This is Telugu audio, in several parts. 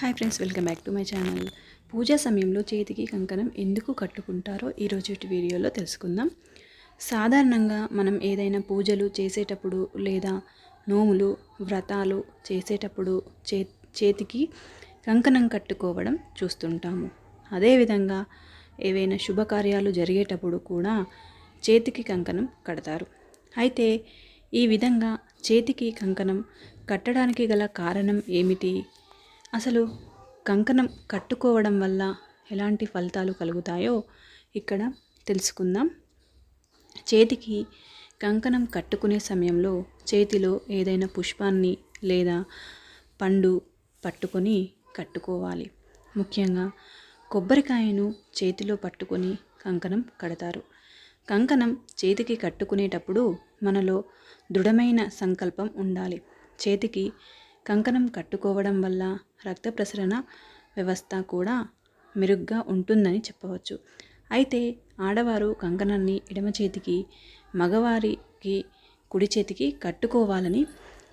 Hi friends welcome back to my channel. పూజా సమయంలో చేతికి కంకణం ఎందుకు కట్టుకుంటారో ఈరోజు వీడియోలో తెలుసుకుందాం. సాధారణంగా మనం ఏదైనా పూజలు చేసేటప్పుడు లేదా నోములు వ్రతాలు చేసేటప్పుడు చే చేతికి కంకణం కట్టుకోవడం చూస్తుంటాము. అదేవిధంగా ఏవైనా శుభకార్యాలు జరిగేటప్పుడు కూడా చేతికి కంకణం కడతారు. అయితే ఈ విధంగా చేతికి కంకణం కట్టడానికి గల కారణం ఏమిటి? అసలు కంకణం కట్టుకోవడం వల్ల ఎలాంటి ఫలితాలు కలుగుతాయో ఇక్కడ తెలుసుకుందాం. చేతికి కంకణం కట్టుకునే సమయంలో చేతిలో ఏదైనా పుష్పాన్ని లేదా పండు పట్టుకొని కట్టుకోవాలి. ముఖ్యంగా కొబ్బరికాయను చేతిలో పట్టుకొని కంకణం కడతారు. కంకణం చేతికి కట్టుకునేటప్పుడు మనలో దృఢమైన సంకల్పం ఉండాలి. చేతికి కంకణం కట్టుకోవడం వల్ల రక్త ప్రసరణ వ్యవస్థ కూడా మెరుగ్గా ఉంటుందని చెప్పవచ్చు. అయితే ఆడవారు కంకణాన్ని ఎడమ చేతికి మగవారికి కుడి చేతికి కట్టుకోవాలని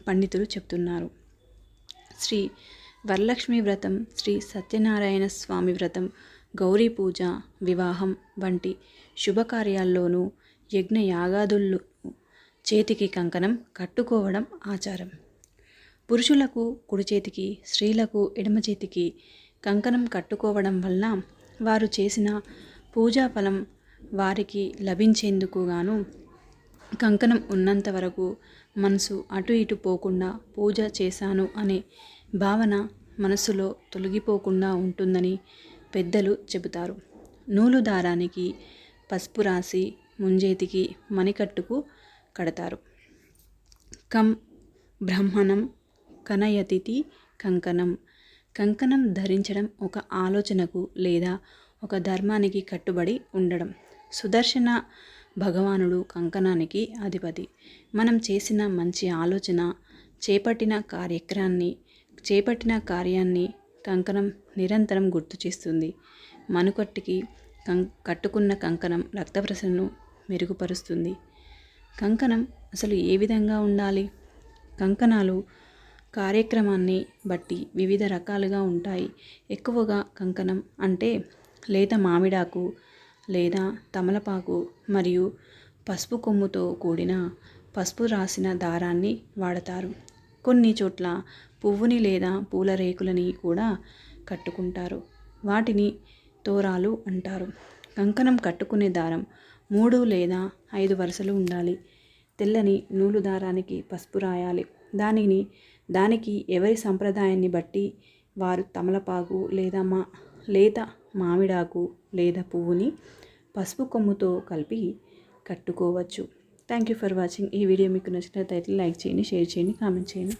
పండితులు చెప్తున్నారు. శ్రీ వరలక్ష్మి వ్రతం శ్రీ సత్యనారాయణ స్వామి వ్రతం గౌరీ పూజ వివాహం వంటి శుభకార్యాల్లోనూ యజ్ఞ యాగాదుల్లో చేతికి కంకణం కట్టుకోవడం ఆచారం. పురుషులకు కుడి చేతికి స్త్రీలకు ఎడమ చేతికి కంకణం కట్టుకోవడం వలన వారు చేసిన పూజా ఫలం వారికి లభించేందుకు గాను కంకణం ఉన్నంత వరకు మనసు అటు ఇటు పోకుండా పూజ చేశాను అనే భావన మనసులో తొలగిపోకుండా ఉంటుందని పెద్దలు చెబుతారు. నూలు దారానికి పసుపు రాసి ముంజేతికి మణికట్టుకు కడతారు. కం బ్రహ్మణం కనయతితి కంకణం. కంకణం ధరించడం ఒక ఆలోచనకు లేదా ఒక ధర్మానికి కట్టుబడి ఉండడం. సుదర్శన భగవానుడు కంకణానికి అధిపతి. మనం చేసిన మంచి ఆలోచన చేపట్టిన కార్యక్రమాన్ని చేపట్టిన కార్యాన్ని కంకణం నిరంతరం గుర్తు చేస్తుంది. మనుకట్టుకి కం కట్టుకున్న కంకణం రక్త ప్రసరణను మెరుగుపరుస్తుంది. కంకణం అసలు ఏ విధంగా ఉండాలి? కంకణాలు కార్యక్రమాన్ని బట్టి వివిధ రకాలుగా ఉంటాయి. ఎక్కువగా కంకణం అంటే లేత మామిడాకు లేదా తమలపాకు మరియు పసుపు కొమ్ముతో కూడిన పసుపు రాసిన దారాన్ని వాడతారు. కొన్ని చోట్ల పువ్వుని లేదా పూల రేకులని కూడా కట్టుకుంటారు. వాటిని తోరాలు అంటారు. కంకణం కట్టుకునే దారం మూడు లేదా ఐదు వరుసలు ఉండాలి. తెల్లని నూలు దారానికి పసుపు రాయాలి. దానిని దానికి ఎవరి సంప్రదాయాన్ని బట్టి వారు తమలపాకు లేదా మా లేత మామిడాకు లేదా పువ్వుని పసుపు కొమ్ముతో కలిపి కట్టుకోవచ్చు. థ్యాంక్ యూ ఫర్ వాచింగ్ ఈ వీడియో మీకు నచ్చినట్లయితే లైక్ చేయండి షేర్ చేయండి కామెంట్ చేయండి.